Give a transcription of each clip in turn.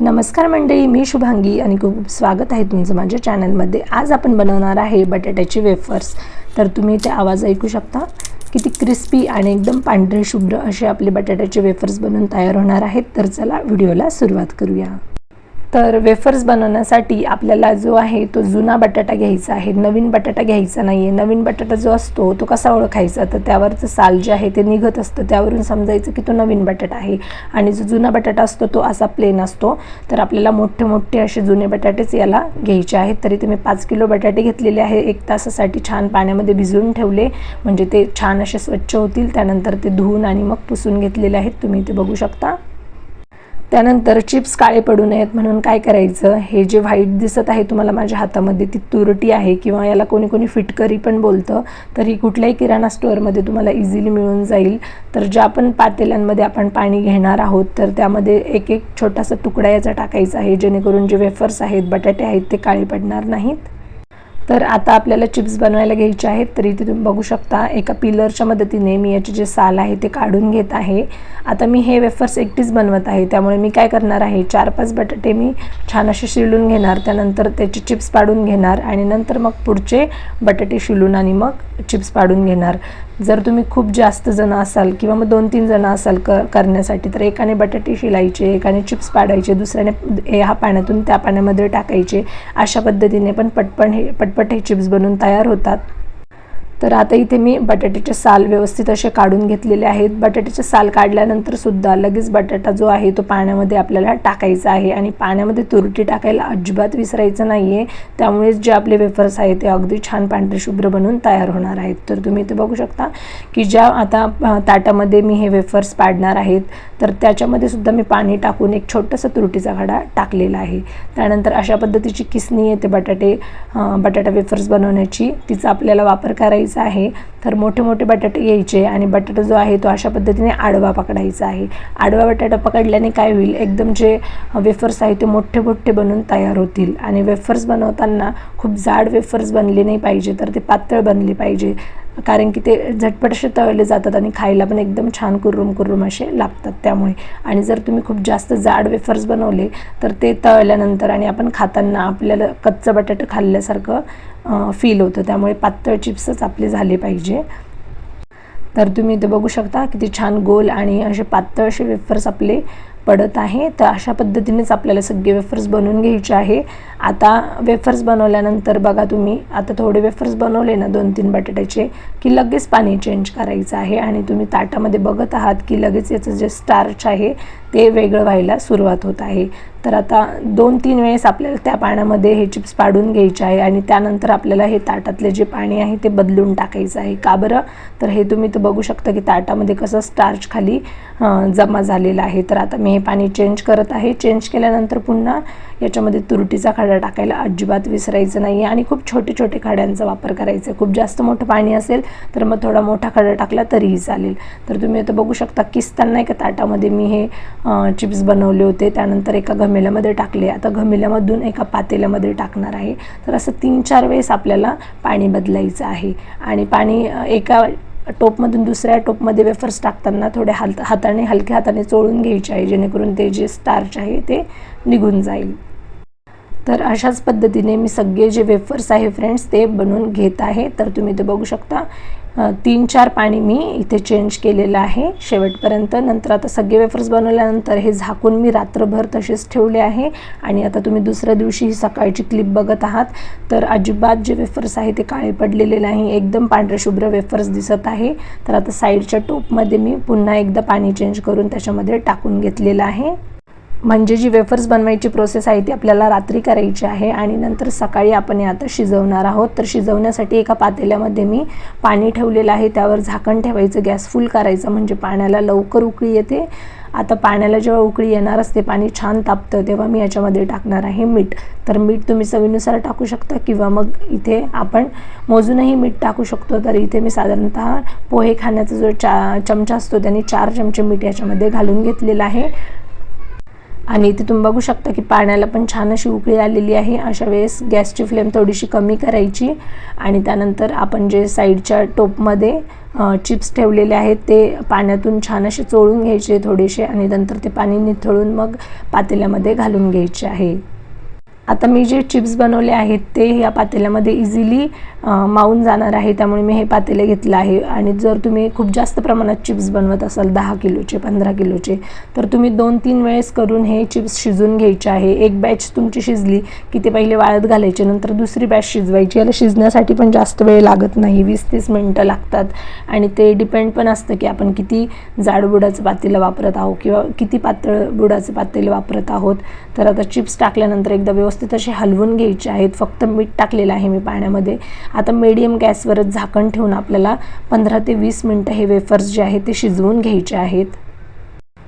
नमस्कार मंडळी मी शुभांगी आणि खूप स्वागत आहे तुमचं माझ्या चॅनलमध्ये. आज आपण बनवणार आहे बटाट्याचे वेफर्स तर तुम्ही ते आवाज ऐकू शकता. किती क्रिस्पी आणि एकदम पांढरे शुभ्र असे आपले बटाट्याचे वेफर्स बनवून तयार होणार आहेत. तर चला व्हिडिओला सुरुवात करूया. तर वेफर्स बनवण्यासाठी आपल्याला जो आहे तो जुना बटाटा घ्यायचा आहे. नवीन बटाटा घ्यायचा नाही आहे नवीन बटाटा जो असतो तो कसा ओळखायचा? तर त्यावरचं साल जे आहे ते निघत असतं. त्यावरून समजायचं की तो नवीन बटाटा आहे. आणि जो जुना बटाटा असतो तो असा प्लेन असतो. तर आपल्याला मोठे मोठे असे जुने बटाटेच याला घ्यायचे आहेत. तरी तुम्ही पाच किलो बटाटे घेतलेले आहे. एक तासासाठी छान पाण्यामध्ये भिजवून ठेवले. म्हणजे ते छान असे स्वच्छ होतील. त्यानंतर ते धुवून आणि मग पुसून घेतलेले आहेत. तुम्ही ते बघू शकता. त्यानंतर चिप्स काळे पडू नयेत म्हणून काय करायचं? हे जे व्हाईट दिसत आहे तुम्हाला माझ्या हातामध्ये ती तुरटी आहे किंवा याला कोणी कोणी फिटकरी पण बोलतं तर ही कुठल्याही किराणा स्टोअरमध्ये तुम्हाला इझिली मिळून जाईल. तर ज्या आपण पातेल्यांमध्ये आपण पाणी घेणार आहोत तर त्यामध्ये एक एक छोटासा तुकडा याचा टाकायचा आहे जेणेकरून जे वेफर्स आहेत बटाटे आहेत ते काळे पडणार नाहीत. तर आता आपल्याला चिप्स बनवायला घ्यायचे आहेत तर इथे तुम्ही बघू शकता एका पिलरच्या मदतीने मी याचे जे साल आहे ते काढून घेत आहे. आता मी हे वेफर्स एकटीच बनवत आहे त्यामुळे मी काय करणार आहे चार पाच बटाटे मी छान असे शिलून घेणार त्यानंतर त्याचे चिप्स पाडून घेणार आणि नंतर मग पुढचे बटाटे शिलून आणि मग चिप्स पाडून घेणार. जर तुम्ही खूप जास्त जण असाल किंवा मग दोन तीन जण असाल क करण्यासाठी तर एकाने बटाटे शिलायचे एकाने चिप्स पाडायचे दुसऱ्याने ह्या पाण्यातून त्या पाण्यामध्ये टाकायचे. अशा पद्धतीने पण पटपण हे पटपट हे चिप्स बनवून तयार होतात. तर आता इथे मी बटाट्याचे साल व्यवस्थित असे काढून घेतलेले आहेत. बटाट्याचे साल काढल्यानंतर सुद्धा लगेच बटाटा जो आहे तो पाण्यामध्ये आपल्याला टाकायचा आहे आणि पाण्यामध्ये तुरटी टाकायला अजिबात विसरायचं नाही आहे त्यामुळेच जे आपले वेफर्स आहेत ते अगदी छान पांढरे शुभ्र बनून तयार होणार आहेत. तर तुम्ही इथे बघू शकता की ज्या आता ताटामध्ये मी हे वेफर्स पाडणार आहेत तर त्याच्यामध्ये सुद्धा मी पाणी टाकून एक छोटासा तुरटीचा खडा टाकलेला आहे. त्यानंतर अशा पद्धतीची किसणी येते बटाटे बटाटा वेफर्स बनवण्याची. तिचा आपल्याला वापर करायचा आहे. तर मोठे मोठे बटाटे घ्यायचे आणि बटाटा जो आहे तो अशा पद्धतीने आडवा पकडायचा आहे. आडवा बटाटा पकडल्याने काय होईल? एकदम जे वेफर्स आहे ते मोठे मोठे बनून तयार होतील. आणि वेफर्स बनवताना खूप जाड वेफर्स बनले नाही पाहिजे तर ते पातळ बनले पाहिजे. कारण की ते झटपट असे तळले जातात आणि खायला पण एकदम छान कुर्रुम कुर्रुम असे लागतात त्यामुळे. आणि जर तुम्ही खूप जास्त जाड वेफर्स बनवले तर ते तळल्यानंतर आणि आपण खाताना आपल्याला कच्चं बटाटं खाल्ल्यासारखं फील होतं. त्यामुळे पातळ चिप्सच आपले झाले पाहिजे. तर तुम्ही इथे बघू शकता किती छान गोल आणि असे पातळ असे वेफर्स आपले पडत आहे. तर अशा पद्धतीनेच आपल्याला सगळे वेफर्स बनवून घ्यायचे आहे. आता वेफर्स बनवल्यानंतर बघा तुम्ही आता थोडे वेफर्स बनवले ना दोन तीन बटाट्याचे की लगेच पाणी चेंज करायचं आहे. आणि तुम्ही ताटामध्ये बघत आहात की लगेच याचं जे स्टार्च आहे ते वेगळं व्हायला सुरुवात होत आहे. तर आता दोन तीन वेळेस आपल्याला त्या पाण्यामध्ये हे चिप्स पाडून घ्यायचे आहे आणि त्यानंतर आपल्याला हे ताटातले जे पाणी आहे ते बदलून टाकायचं आहे. का बरं? तर हे तुम्ही तर बघू शकता की ताटामध्ये कसं स्टार्च खाली जमा झालेलं आहे. तर आता मी हे पाणी चेंज करत आहे. चेंज केल्यानंतर पुन्हा याच्यामध्ये तुरटीचा खडा टाकायला अजिबात विसरायचं नाही आहे आणि खूप छोटे छोटे खड्यांचा वापर करायचा आहे. खूप जास्त मोठं पाणी असेल तर मग थोडा मोठा खडा टाकला तरीही चालेल. तर तुम्ही आता बघू शकता किसताना एका ताटामध्ये मी हे चिप्स बनवले होते. त्यानंतर एका घमेल्यामध्ये टाकले. आता घमेल्यामधून एका पातेल्यामध्ये टाकणार आहे. तर असं तीन चार वेळेस आपल्याला पाणी बदलायचं आहे. आणि पाणी एका टोपमधून दुसऱ्या टोपमध्ये वेफर्स टाकताना थोडे हात हाताने हलक्या हाताने चोळून घ्यायचे आहे. जेणेकरून ते जे स्टार्च आहे ते निघून जाईल. तर अशाच पद्धतीने मी सगळे जे वेफर्स आहे फ्रेंड्स ते बनवून घेत आहे. तर तुम्ही ते बघू शकता तीन चार पाणी मी इथे चेंज केलेलं आहे शेवटपर्यंत. नंतर आता सगळे वेफर्स बनवल्यानंतर हे झाकून मी रात्रभर तसेच ठेवले आहे. आणि आता तुम्ही दुसऱ्या दिवशी ही सकाळची क्लिप बघत आहात. तर अजिबात जे वेफर्स आहे ते काळे पडलेले नाही. एकदम पांढरे शुभ्र वेफर्स दिसत आहे. तर आता साईडच्या टोपमध्ये मी पुन्हा एकदा पाणी चेंज करून त्याच्यामध्ये टाकून घेतलेलं आहे. म्हणजे जी वेफर्स बनवायची प्रोसेस आहे ती आपल्याला रात्री करायची आहे आणि नंतर सकाळी आपण आता शिजवणार आहोत. तर शिजवण्यासाठी एका पातेल्यामध्ये मी पाणी ठेवलेलं आहे. त्यावर झाकण ठेवायचं गॅस फुल करायचं म्हणजे पाण्याला लवकर उकळी येते. आता पाण्याला जेव्हा उकळी येणार असते पाणी छान तापतं तेव्हा मी याच्यामध्ये टाकणार आहे मीठ. तर मीठ तुम्ही चवीनुसार टाकू शकता किंवा मग इथे आपण मोजूनही मीठ टाकू शकतो. तर इथे मी साधारणतः पोहे खाण्याचा जो चा चमचा असतो त्याने चार चमचे मीठ याच्यामध्ये घालून घेतलेला आहे. आणि इथे तुम्ही बघू शकता की पाण्याला पण छान अशी उकळी आलेली आहे. अशा वेळेस गॅसची फ्लेम थोडीशी कमी करायची आणि त्यानंतर आपण जे साईडच्या टोपमध्ये चिप्स ठेवलेले आहेत ते पाण्यातून छान असे चोळून घ्यायचे थोडेसे आणि नंतर ते पाणी निथळून मग पातेल्यामध्ये घालून घ्यायचे आहे. आता मी जे चिप्स बनवले आहेत ते या पातेल्यामध्ये इझिली मावून जाणार आहे. त्यामुळे मी हे पातेले घेतलं आहे. आणि जर तुम्ही खूप जास्त प्रमाणात चिप्स बनवत असाल दहा किलोचे पंधरा किलोचे तर तुम्ही दोन तीन वेळेस करून हे चिप्स शिजून घ्यायचे आहे. एक बॅच तुमची शिजली की ते पहिले वाळत घालायचे नंतर दुसरी बॅच शिजवायची. याला शिजण्यासाठी पण जास्त वेळ लागत नाही वीस तीस मिनटं लागतात. आणि ते डिपेंड पण असतं की आपण किती जाडबुडाचं पातेलं वापरत आहोत किंवा किती पातळ बुडाचं पातेलं वापरत आहोत. तर आता चिप्स टाकल्यानंतर एकदा व्यवस्थित व्यवस्थित असे हलवून घ्यायचे आहेत. फक्त मीठ टाकलेलं आहे मी पाण्यामध्ये. आता मीडियम गॅसवरच झाकण ठेवून आपल्याला पंधरा ते वीस मिनटं हे वेफर्स जे आहेत ते शिजवून घ्यायचे आहेत.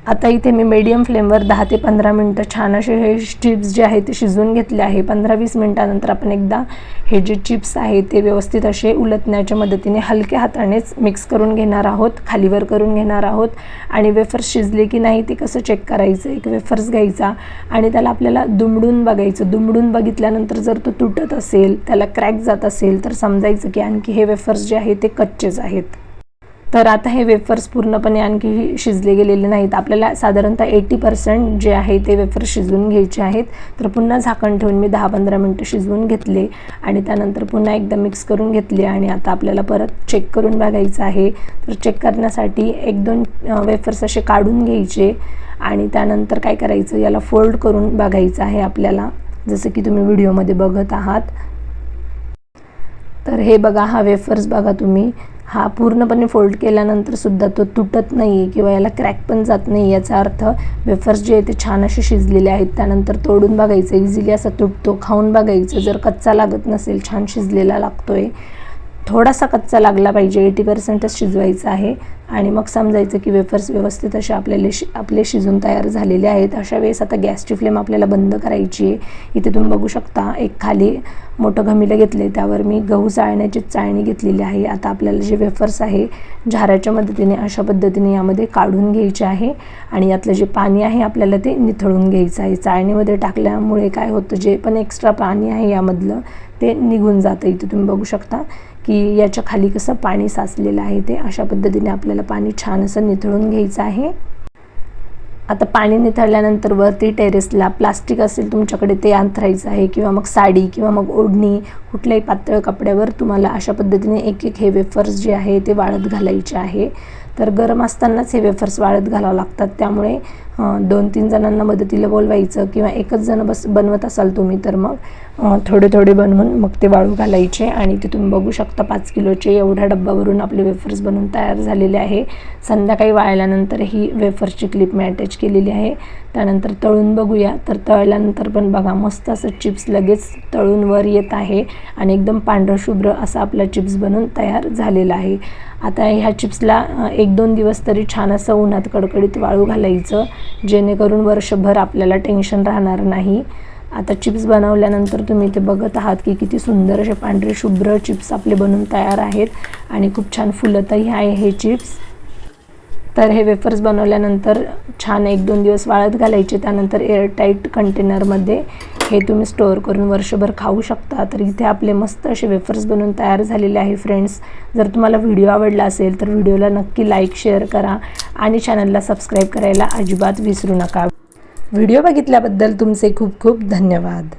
आता इथे मी मीडियम फ्लेमवर दहा ते पंधरा मिनटं छान असे हे चिप्स जे आहे ते शिजवून घेतले आहे. पंधरा वीस मिनटानंतर आपण एकदा हे जे चिप्स आहे ते व्यवस्थित असे उलटण्याच्या मदतीने हलक्या हातानेच मिक्स करून घेणार आहोत खालीवर करून घेणार आहोत. आणि वेफर्स शिजले की नाही ते कसं चेक करायचं? एक वेफर्स घ्यायचा आणि त्याला आपल्याला दुमडून बघायचं. दुमडून बघितल्यानंतर जर तो तुटत असेल त्याला क्रॅक जात असेल तर समजायचं की आणखी हे वेफर्स जे आहे ते कच्चेच आहेत. तर आता हे वेफर्स पूर्णपणे आणखी शिजले गेलेले नाहीत. आपल्याला साधारणतः एटी पर्सेंट जे आहे ते वेफर्स शिजवून घ्यायचे आहेत. तर पुन्हा झाकण ठेवून मी दहा पंधरा मिनटं शिजवून घेतले आणि त्यानंतर पुन्हा एकदा मिक्स करून घेतले आणि आता आपल्याला परत चेक करून बघायचं आहे. तर चेक करण्यासाठी एक दोन वेफर्स असे काढून घ्यायचे आणि त्यानंतर काय करायचं याला फोल्ड करून बघायचं आहे आपल्याला जसं की तुम्ही व्हिडिओमध्ये बघत आहात. तर हे बघा हा वेफर्स बघा तुम्ही. हा पूर्णपणे फोल्ड केल्यानंतर सुद्धा तो तुटत नाही आहे किंवा याला क्रॅक पण जात नाही याचा अर्थ वेफर्स जे आहे ते छान असे शिजलेले आहेत. त्यानंतर तोडून बघायचं इझिली असा तुटतो. खाऊन बघायचं जर कच्चा लागत नसेल छान शिजलेला लागतो आहे थोडासा कच्चा लागला पाहिजे. एटी पर्सेंटच शिजवायचा आहे. आणि मग समजायचं की वेफर्स व्यवस्थित असे आपल्याला शि आपले शिजून तयार झालेले आहेत. अशा वेळेस आता गॅसची फ्लेम आपल्याला बंद करायची आहे. इथे तुम्ही बघू शकता एक खाली मोठं घमिलं घेतले त्यावर मी गहू चाळण्याची चाळणी घेतलेली आहे. आता आपल्याला जे वेफर्स आहे झाराच्या मदतीने अशा पद्धतीने यामध्ये काढून घ्यायचे आहे. आणि यातलं जे पाणी आहे आपल्याला ते निथळून घ्यायचं आहे. चाळणीमध्ये टाकल्यामुळे काय होतं जे पण एक्स्ट्रा पाणी आहे यामधलं ते निघून जातं. इथे तुम्ही बघू शकता. की याच्या खाली कसं पाणी साचलेलं आहे ते अशा पद्धतीने आपल्याला पाणी छान असं निथळून घ्यायचं आहे. आता पाणी निथळल्यानंतर वरती टेरेसला प्लास्टिक असेल तुमच्याकडे ते अंथरायचं आहे किंवा मग साडी किंवा मग ओढणी कुठल्याही पातळ कपड्यावर तुम्हाला अशा पद्धतीने एक एक हे वेफर्स जे आहे ते वाळत घालायचे आहे. तर गरम असतानाच हे वेफर्स वाळत घालावं लागतात. त्यामुळे दोन तीन जणांना मदतीला बोलवायचं किंवा एकच जण बस बनवत असाल तुम्ही तर मग थोडे थोडे बनवून मग ते वाळू घालायचे आणि ते तुम्ही बघू शकता पाच किलोचे एवढ्या डब्बावरून आपले वेफर्स बनवून तयार झालेले आहे. संध्याकाळी वाळल्यानंतर ही वेफर्सची क्लिप मी अटॅच केलेली आहे. त्यानंतर तळून बघूया. तर तळल्यानंतर पण बघा मस्त असं चिप्स लगेच तळून वर येत आहे आणि एकदम पांढरं शुभ्र असा आपला चिप्स बनवून तयार झालेला आहे. आता ह्या चिप्सला एक दोन दिवस तरी छान असं उन्हात कडकडीत वाळू घालायचं जेणेकरून वर्षभर आपल्याला टेन्शन राहणार नाही. आता चिप्स बनवल्यानंतर तुम्ही ते बघत आहात की किती सुंदर असे पांढरे शुभ्र चिप्स आपले बनून तयार आहेत आणि खूप छान फुलतही आहे हे चिप्स. तर हे वेफर्स बनवल्यानंतर छान एक दोन दिवस वाळत घालायचे त्यानंतर एअरटाईट कंटेनरमध्ये हे तुम्ही स्टोअर करून वर्षभर खाऊ शकता. तर इथे आपले मस्त असे वेफर्स बनवून तयार झालेले आहे फ्रेंड्स जर तुम्हाला व्हिडिओ आवडला असेल तर व्हिडिओला नक्की लाईक शेअर करा आणि चॅनलला सबस्क्राईब करायला अजिबात विसरू नका. व्हिडिओ बघितल्याबद्दल तुमचे खूप खूप धन्यवाद.